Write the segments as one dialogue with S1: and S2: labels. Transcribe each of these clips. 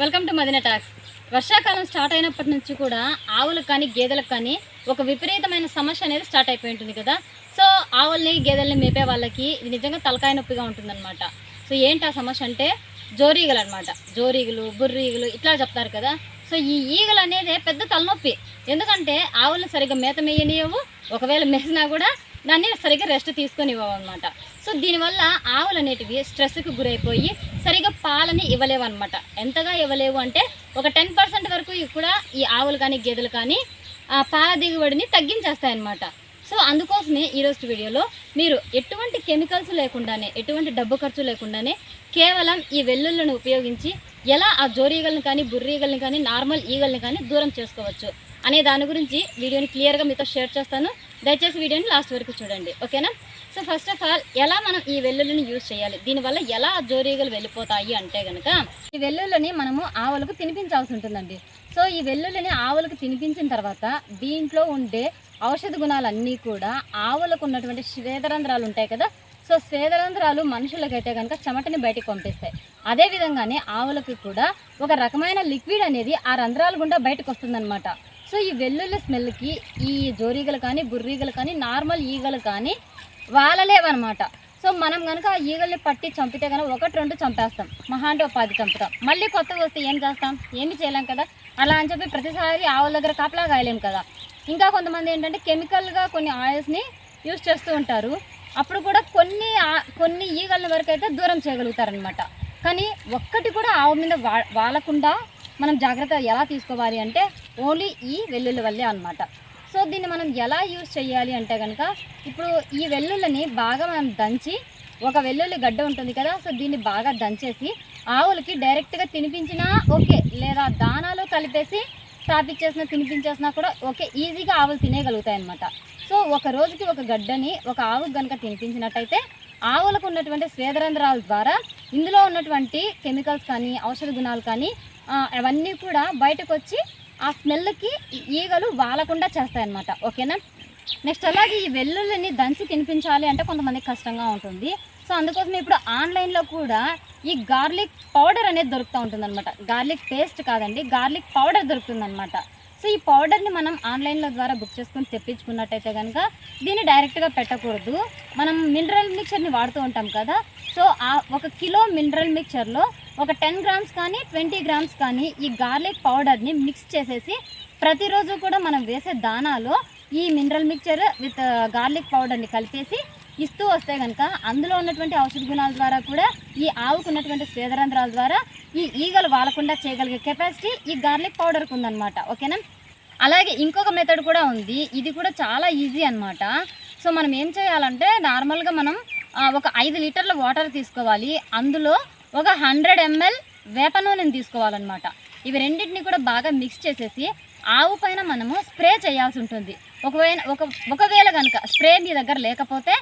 S1: Welcome to Madina talks వర్షాకాలం start అయినప్పటి నుంచి కూడా ఆవులకు కానీ గేదెలకు కానీ ఒక విపరీతమైన సమస్య అనేది స్టార్ట్ అయిపోయి ఉంటుంది కదా. సో ఆవుల్ని గేదెల్ని మేపే వాళ్ళకి ఇది నిజంగా తలకాయ నొప్పిగా ఉంటుందన్నమాట. సో ఏంటి ఆ సమస్య అంటే జోరీగలు అనమాట జోరీగలు బుర్రీగలు ఇట్లా చెప్తారు కదా. సో ఈ ఈగలు అనేది పెద్ద తలనొప్పి. ఎందుకంటే ఆవులను సరిగ్గా మేత మేయనియవు. ఒకవేళ మేసినా కూడా దాన్ని సరిగ్గా రెస్ట్ తీసుకొని ఇవ్వమన్నమాట సో దీనివల్ల ఆవులు అనేటివి స్ట్రెస్కి గురైపోయి సరిగ్గా పాలని ఇవ్వలేవు అనమాట ఎంతగా ఇవ్వలేవు అంటే ఒక టెన్ పర్సెంట్ వరకు కూడా ఈ ఆవులు కానీ గేదెలు కానీ ఆ పాల దిగుబడిని తగ్గించేస్తాయన్నమాట. సో అందుకోసమే ఈరోజు వీడియోలో మీరు ఎటువంటి కెమికల్స్ లేకుండానే ఎటువంటి డబ్బు ఖర్చు లేకుండానే కేవలం ఈ వెల్లుల్లను ఉపయోగించి ఎలా ఆ జోరీగలను కానీ బుర్రీగల్ని కానీ నార్మల్ ఈగల్ని కానీ దూరం చేసుకోవచ్చు. అనే దాని గురించి వీడియోని క్లియర్గా మీతో షేర్ చేస్తాను. దయచేసి వీడియోని లాస్ట్ వరకు చూడండి. ఓకేనా? సో ఫస్ట్ ఆఫ్ ఆల్ ఎలా మనం ఈ వెల్లుల్లిని యూజ్ చేయాలి? దీనివల్ల ఎలా జోరీగలు వెళ్ళిపోతాయి అంటే కనుక ఈ వెల్లుల్లిని మనము ఆవులకు తినిపించాల్సి ఉంటుందండి. సో ఈ వెల్లుల్లిని ఆవులకు తినిపించిన తర్వాత దీంట్లో ఉండే ఔషధ గుణాలన్నీ కూడా ఆవులకు ఉన్నటువంటి శ్వేతరంధ్రాలు ఉంటాయి కదా? సో స్వేదరంధ్రాలు మనుషులకైతే కనుక చెమటని బయటకు పంపిస్తాయి. అదే విధంగానే ఆవులకి కూడా ఒక రకమైన లిక్విడ్ అనేది ఆ రంధ్రాల గుండా బయటకు వస్తుందన్నమాట. సో ఈ వెల్లుల్లి స్మెల్కి ఈ జోరీగలు కానీ బుర్రీగలు కానీ నార్మల్ ఈగలు కానీ వాలలేవన్నమాట సో మనం కనుక ఆ ఈగల్ని పట్టి చంపితే కనుక ఒకటి రెండు చంపేస్తాం. మహా అంటే పది చంపుతాం. మళ్ళీ కొత్తగా వస్తే ఏం చేస్తాం? ఏమి చేయలేం కదా? అలా అని చెప్పి ప్రతిసారి ఆవుల దగ్గర కాపలా కాయలేం కదా? ఇంకా కొంతమంది ఏంటంటే కెమికల్గా కొన్ని ఆయిల్స్ని యూస్ చేస్తూ ఉంటారు. అప్పుడు కూడా కొన్ని ఆ- కొన్ని ఈగల వరకు అయితే దూరం చేయగలుగుతారనమాట. కానీ ఒక్కటి కూడా ఆవు మీద వా వాలకుండా మనం జాగ్రత్త ఎలా తీసుకోవాలి అంటే ఓన్లీ ఈ వెల్లుల్లి వల్లే అనమాట సో దీన్ని మనం ఎలా యూజ్ చేయాలి అంటే కనుక ఇప్పుడు ఈ వెల్లుల్లిని బాగా మనం దంచి ఒక వెల్లుల్లి గడ్డ ఉంటుంది కదా సో దీన్ని బాగా దంచేసి ఆవులకి డైరెక్ట్గా తినిపించినా ఓకే లేదా దానాలో కలిపేసి తాపిచ్చేసినా తినిపించేసినా కూడా ఓకే ఈజీగా ఆవులు తినేయగలుగుతాయి అనమాట సో ఒక రోజుకి ఒక గడ్డని ఒక ఆవుకు కనుక తినిపించినట్టయితే ఆవులకు ఉన్నటువంటి స్వేదరంధ్రాల ద్వారా ఇందులో ఉన్నటువంటి కెమికల్స్ కానీ ఔషధ గుణాలు కానీ అవన్నీ కూడా బయటకు వచ్చి ఆ స్మెల్కి ఈగలు వాలకుండా చేస్తాయన్నమాట. ఓకేనా? నెక్స్ట్ అలాగే ఈ వెల్లుల్లిని దంచి తినిపించాలి అంటే కొంతమందికి కష్టంగా ఉంటుంది. సో అందుకోసం ఇప్పుడు ఆన్లైన్లో కూడా ఈ గార్లిక్ పౌడర్ అనేది దొరుకుతూ ఉంటుందన్నమాట. గార్లిక్ పేస్ట్ కాదండి గార్లిక్ పౌడర్ దొరుకుతుందన్నమాట. సో ఈ పౌడర్ని మనం ఆన్లైన్లో ద్వారా బుక్ చేసుకొని తెప్పించుకున్నట్టయితే కనుక దీన్ని డైరెక్ట్గా పెట్టకూడదు. మనం మినరల్ మిక్చర్ని వాడుతూ ఉంటాం కదా సో ఆ ఒక కిలో మినరల్ మిక్చర్లో ఒక టెన్ గ్రామ్స్ కానీ ట్వంటీ గ్రామ్స్ కానీ ఈ గార్లిక్ పౌడర్ని మిక్స్ చేసేసి ప్రతిరోజు కూడా మనం వేసే దానాలో ఈ మినరల్ మిక్చర్ విత్ గార్లిక్ పౌడర్ని కలిపేసి ఇస్తూ వస్తే కనుక అందులో ఉన్నటువంటి ఔషధ గుణాల ద్వారా కూడా ఈ ఆవుకు ఉన్నటువంటి స్వేదరంధ్రాల ద్వారా ఈ ఈగలు వాలకుండా చేయగలిగే కెపాసిటీ ఈ గార్లిక్ పౌడర్కి ఉందన్నమాట. ఓకేనా? అలాగే ఇంకొక మెథడ్ కూడా ఉంది. ఇది కూడా చాలా ఈజీ అనమాట సో మనం ఏం చేయాలంటే నార్మల్గా మనం ఒక ఐదు లీటర్ల వాటర్ తీసుకోవాలి. అందులో ఒక హండ్రెడ్ ఎంఎల్ వేప నూనెని తీసుకోవాలన్నమాట. ఇవి రెండింటిని కూడా బాగా మిక్స్ చేసేసి ఆవు పైన మనము స్ప్రే చేయాల్సి ఉంటుంది. ఒకవేళ ఒక ఒకవేళ కనుక స్ప్రే మీ దగ్గర లేకపోతే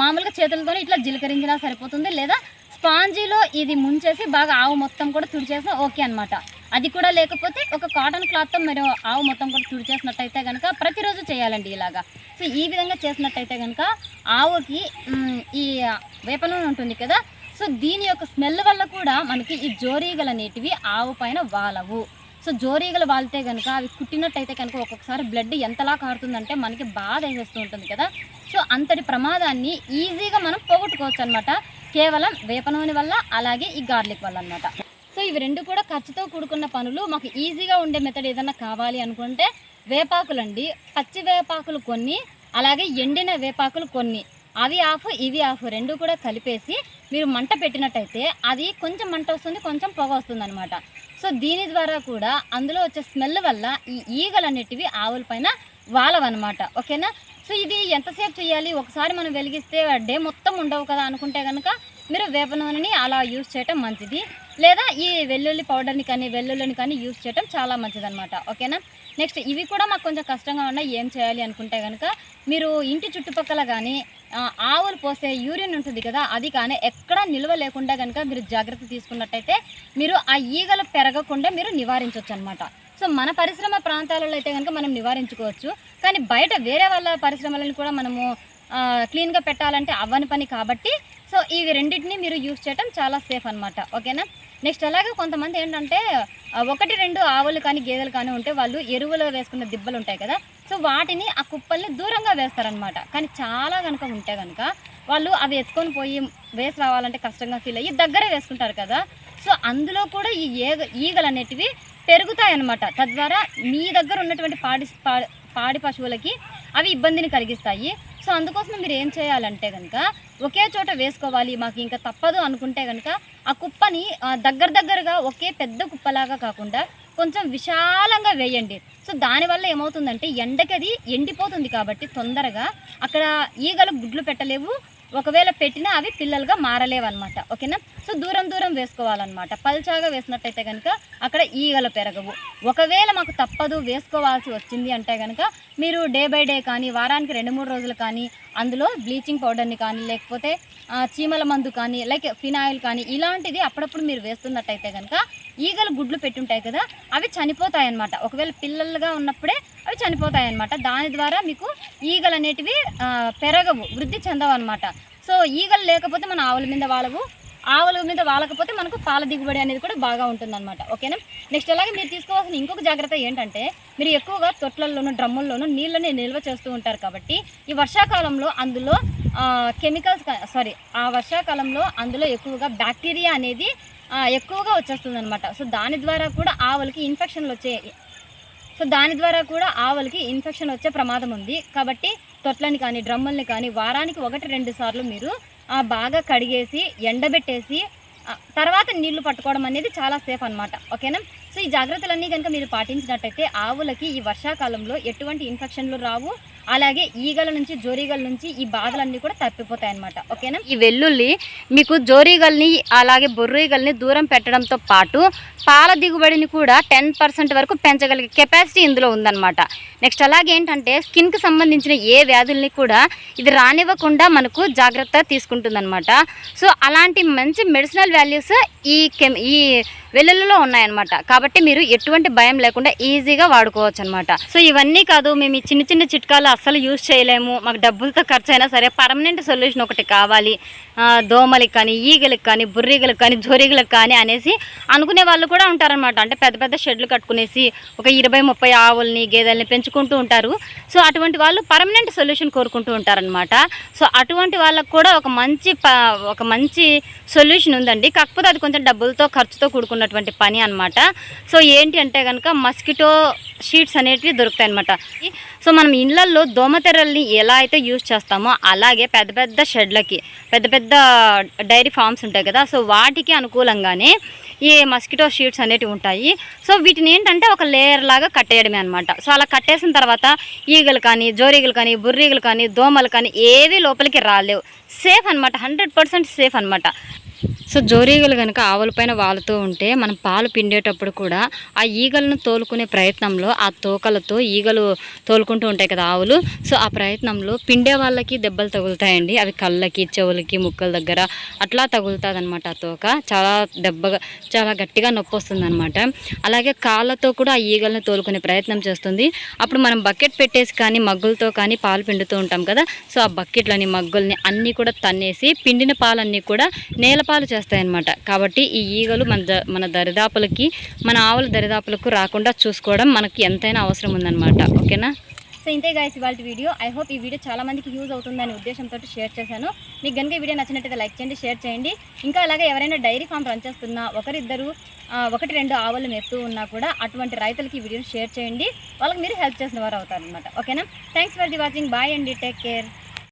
S1: మామూలుగా చేతులతో ఇట్లా జీలకరించినా సరిపోతుంది. లేదా స్పాంజీలో ఇది ముంచేసి బాగా ఆవు మొత్తం కూడా తుడిచేసినా ఓకే అన్నమాట. అది కూడా లేకపోతే ఒక కాటన్ క్లాత్తో మీరు ఆవు మొత్తం కూడా తుడిచేసినట్టయితే కనుక ప్రతిరోజు చేయాలండి ఇలాగా. సో ఈ విధంగా చేసినట్టయితే కనుక ఆవుకి ఈ వేప నూనె ఉంటుంది కదా సో దీని యొక్క స్మెల్ వల్ల కూడా మనకి ఈ జోరీగలు అనేటివి ఆవు పైన వాలవు. సో జోరీగలు వాలితే కనుక అవి కుట్టినట్టయితే కనుక ఒక్కొక్కసారి బ్లడ్ ఎంతలా కారుతుందంటే మనకి బాధ వేసేస్తూ ఉంటుంది కదా. సో అంతటి ప్రమాదాన్ని ఈజీగా మనం పోగొట్టుకోవచ్చు అనమాట కేవలం వేప నూనె వల్ల అలాగే ఈ గార్లిక్ వల్ల అనమాట సో ఇవి రెండు కూడా ఖర్చుతో కూడుకున్న పనులు. మాకు ఈజీగా ఉండే మెథడ్ ఏదైనా కావాలి అనుకుంటే వేపాకులు అండి. పచ్చి వేపాకులు కొన్ని అలాగే ఎండిన వేపాకులు కొన్ని. అవి ఆఫ్ ఇవి ఆఫ్ రెండు కూడా కలిపేసి మీరు మంట పెట్టినట్టయితే అది కొంచెం మంట వస్తుంది కొంచెం పొగ వస్తుంది అనమాట సో దీని ద్వారా కూడా అందులో వచ్చే స్మెల్ వల్ల ఈ ఈగలు అనేటివి ఆవుల పైన వాలవన్నమాట. ఓకేనా? సో ఇది ఎంతసేపు చేయాలి? ఒకసారి మనం వెలిగిస్తే డే మొత్తం ఉండవు కదా అనుకుంటే కనుక మీరు వేప నూనెని అలా యూస్ చేయటం మంచిది. లేదా ఈ వెల్లుల్లి పౌడర్ని కానీ వెల్లుల్లిని కానీ యూస్ చేయటం చాలా మంచిది అనమాట ఓకేనా? నెక్స్ట్ ఇవి కూడా మాకు కొంచెం కష్టంగా ఉన్నాయి ఏం చేయాలి అనుకుంటే కనుక మీరు ఇంటి చుట్టుపక్కల కానీ ఆవులు పోసే యూరిన్ ఉంటుంది కదా అది కానీ ఎక్కడా నిల్వ లేకుండా కనుక మీరు జాగ్రత్త తీసుకున్నట్టయితే మీరు ఆ ఈగలు పెరగకుండా మీరు నివారించవచ్చు అనమాట సో మన పరిశ్రమ ప్రాంతాలలో అయితే కనుక మనం నివారించుకోవచ్చు. కానీ బయట వేరే వాళ్ళ పరిశ్రమలను కూడా మనము క్లీన్గా పెట్టాలంటే అవ్వని పని కాబట్టి సో ఇవి రెండింటిని మీరు యూస్ చేయటం చాలా సేఫ్ అనమాట ఓకేనా నెక్స్ట్ అలాగే కొంతమంది ఏంటంటే ఒకటి రెండు ఆవులు కానీ గేదెలు కానీ ఉంటే వాళ్ళు ఎరువులు వేసుకున్న దిబ్బలు ఉంటాయి కదా? సో వాటిని ఆ కుప్పల్ని దూరంగా వేస్తారనమాట కానీ చాలా కనుక ఉంటే కనుక వాళ్ళు అవి ఎత్తుకొని పోయి వేసి రావాలంటే కష్టంగా ఫీల్ అయ్యి దగ్గరే వేసుకుంటారు కదా? సో అందులో కూడా ఈ ఈగ ఈగలు అనేటివి పెరుగుతాయి అన్నమాట తద్వారా మీ దగ్గర ఉన్నటువంటి పాడి పాడి పశువులకి అవి ఇబ్బందిని కలిగిస్తాయి. సో అందుకోసం మీరు ఏం చేయాలంటే కనుక ఒకే చోట వేసుకోవాలి మాకు ఇంకా తప్పదు అనుకుంటే కనుక ఆ కుప్పని దగ్గర దగ్గరగా ఒకే పెద్ద కుప్పలాగా కాకుండా కొంచెం విశాలంగా వేయండి. సో దానివల్ల ఏమవుతుందంటే ఎండకది ఎండిపోతుంది కాబట్టి తొందరగా అక్కడ ఈగలు గుడ్లు పెట్టలేవు. ఒకవేళ పెట్టినా అవి పిల్లలుగా మారలేవు అనమాట ఓకేనా? సో దూరం దూరం వేసుకోవాలన్నమాట. పల్చాగా వేసినట్టయితే కనుక అక్కడ ఈగలు పెరగవు. ఒకవేళ మాకు తప్పదు వేసుకోవాల్సి వచ్చింది అంటే కనుక మీరు డే బై డే కానీ వారానికి రెండు మూడు రోజులు కానీ అందులో బ్లీచింగ్ పౌడర్ని కానీ లేకపోతే చీమల మందు కానీ లైక్ ఫినాయిల్ కానీ ఇలాంటిది అప్పుడప్పుడు మీరు వేస్తున్నట్టయితే కనుక ఈగలు గుడ్లు పెట్టుంటాయి కదా అవి చనిపోతాయి అన్నమాట ఒకవేళ పిల్లలుగా ఉన్నప్పుడే అవి చనిపోతాయి అన్నమాట దాని ద్వారా మీకు ఈగలు అనేటివి పెరగవు వృద్ధి చెందవు అనమాట సో ఈగలు లేకపోతే మన ఆవుల మీద వాళ్ళవు ఆవుల మీద వాలకపోతే మనకు పాల దిగుబడి అనేది కూడా బాగా ఉంటుందన్నమాట. ఓకేనా? నెక్స్ట్ అలాగే మీరు తీసుకోవాల్సిన ఇంకొక జాగ్రత్త ఏంటంటే మీరు ఎక్కువగా తొట్లల్లోనూ డ్రమ్ముల్లోనూ నీళ్ళని నిల్వ చేస్తూ ఉంటారు కాబట్టి ఈ వర్షాకాలంలో అందులో కెమికల్స్ సారీ ఆ వర్షాకాలంలో అందులో ఎక్కువగా బ్యాక్టీరియా అనేది ఎక్కువగా వచ్చేస్తుంది అనమాట సో దాని ద్వారా కూడా ఆవులకి ఇన్ఫెక్షన్లు వచ్చే సో దాని ద్వారా కూడా ఆవులకి ఇన్ఫెక్షన్ వచ్చే ప్రమాదం ఉంది. కాబట్టి తొట్లని కానీ డ్రమ్ముల్ని కానీ వారానికి ఒకటి రెండు సార్లు మీరు బాగా కడిగేసి ఎండబెట్టేసి తర్వాత నీళ్ళు పట్టుకోవడం అనేది చాలా సేఫ్ అనమాట ఓకేనా? సో ఈ జాగ్రత్తలన్నీ కనుక మీరు పాటించినట్టయితే ఆవులకి ఈ వర్షాకాలంలో ఎటువంటి ఇన్ఫెక్షన్లు రావు. అలాగే ఈగల నుంచి జోరీగల నుంచి ఈ బాధలన్నీ కూడా తప్పిపోతాయి అనమాట ఓకేనా? ఈ వెల్లుల్లి మీకు జోరీగల్ని అలాగే బొర్రీగల్ని దూరం పెట్టడంతో పాటు పాల దిగుబడిని కూడా టెన్ పర్సెంట్ వరకు పెంచగలిగే కెపాసిటీ ఇందులో ఉందన్నమాట. నెక్స్ట్ అలాగే ఏంటంటే స్కిన్కి సంబంధించిన ఏ వ్యాధుల్ని కూడా ఇది రానివ్వకుండా మనకు జాగ్రత్త తీసుకుంటుందన్నమాట. సో అలాంటి మంచి మెడిసినల్ వాల్యూస్ ఈ కెమ్ ఈ వెల్లుల్లిలో ఉన్నాయన్నమాట. కాబట్టి మీరు ఎటువంటి భయం లేకుండా ఈజీగా వాడుకోవచ్చు అనమాట సో ఇవన్నీ కాదు మేము ఈ చిన్న చిన్న చిట్కాలు అస్సలు యూజ్ చేయలేము. మాకు డబ్బులతో ఖర్చు అయినా సరే పర్మనెంట్ సొల్యూషన్ ఒకటి కావాలి. దోమలకి కానీ ఈగలకి కానీ బుర్రీగలకు కానీ జోరీగలకు కానీ అనేసి అనుకునే వాళ్ళు కూడా ఉంటారనమాట అంటే పెద్ద పెద్ద షెడ్లు కట్టుకునేసి ఒక ఇరవై ముప్పై ఆవుల్ని గేదెల్ని పెంచుకుంటూ ఉంటారు. సో అటువంటి వాళ్ళు పర్మనెంట్ సొల్యూషన్ కోరుకుంటూ ఉంటారనమాట సో అటువంటి వాళ్ళకు కూడా ఒక మంచి ప ఒక మంచి సొల్యూషన్ ఉందండి. కాకపోతే అది కొంచెం డబ్బులతో ఖర్చుతో కూడుకున్నటువంటి పని అనమాట సో ఏంటి అంటే కనుక మస్కిటో షీట్స్ అనేటివి దొరుకుతాయి అనమాట సో మనం ఇళ్ళల్లో దోమతెరల్ని ఎలా అయితే యూజ్ చేస్తామో అలాగే పెద్ద పెద్ద షెడ్లకి పెద్ద పెద్ద డైరీ ఫార్మ్స్ ఉంటాయి కదా సో వాటికి అనుకూలంగానే ఈ మస్కిటో షీట్స్ అనేటివి ఉంటాయి. సో వీటిని ఏంటంటే ఒక లేయర్ లాగా కట్టేయడమే అనమాట సో అలా కట్టేసిన తర్వాత ఈగలు కానీ జోరీగలు కానీ బుర్రీగలు కానీ దోమలు కానీ ఏవి లోపలికి రాలేవు. సేఫ్ అనమాట హండ్రెడ్ పర్సెంట్ సేఫ్ అనమాట సో జోరీగలు కనుక ఆవులపైన వాలుతూ ఉంటే మనం పాలు పిండేటప్పుడు కూడా ఆ ఈగలను తోలుకునే ప్రయత్నంలో ఆ తోకలతో ఈగలు తోలుకుంటూ ఉంటాయి కదా ఆవులు. సో ఆ ప్రయత్నంలో పిండే వాళ్ళకి దెబ్బలు తగులుతాయండి. అవి కళ్ళకి చెవులకి ముక్కల దగ్గర అట్లా తగులుతుంది అనమాట ఆ తోక. చాలా దెబ్బగా చాలా గట్టిగా నొప్పి వస్తుంది అనమాట అలాగే కాళ్ళతో కూడా ఆ ఈగలను తోలుకునే ప్రయత్నం చేస్తుంది. అప్పుడు మనం బకెట్ పెట్టేసి కానీ మగ్గులతో కానీ పాలు పిండుతూ ఉంటాం కదా. సో ఆ బకెట్లని మగ్గుల్ని అన్నీ కూడా తన్నేసి పిండిన పాలన్నీ కూడా నేల పాలు చేస్తాయన్నమాట. కాబట్టి ఈ ఈగలు మన ద మన దరిదాపులకి మన ఆవుల దరిదాపులకు రాకుండా చూసుకోవడం మనకి ఎంతైనా అవసరం ఉందన్నమాట. ఓకేనా? సో ఇంతే గాయస్ ఇవాళ వీడియో. ఐ హోప్ ఈ వీడియో చాలా మందికి యూజ్ అవుతుందనే ఉద్దేశంతో షేర్ చేశాను. మీకు కనుక ఈ వీడియో నచ్చినట్టయితే లైక్ చేయండి షేర్ చేయండి. ఇంకా అలాగే ఎవరైనా డైరీ ఫామ్ రన్ చేస్తున్నా ఒకరిద్దరు ఒకటి రెండు ఆవులు మెప్తూ ఉన్నా కూడా అటువంటి రైతులకి ఈ వీడియోని షేర్ చేయండి. వాళ్ళకి మీరు హెల్ప్ చేసిన వారు అవుతారనమాట ఓకేనా? Thanks for the watching bye అండి. Take care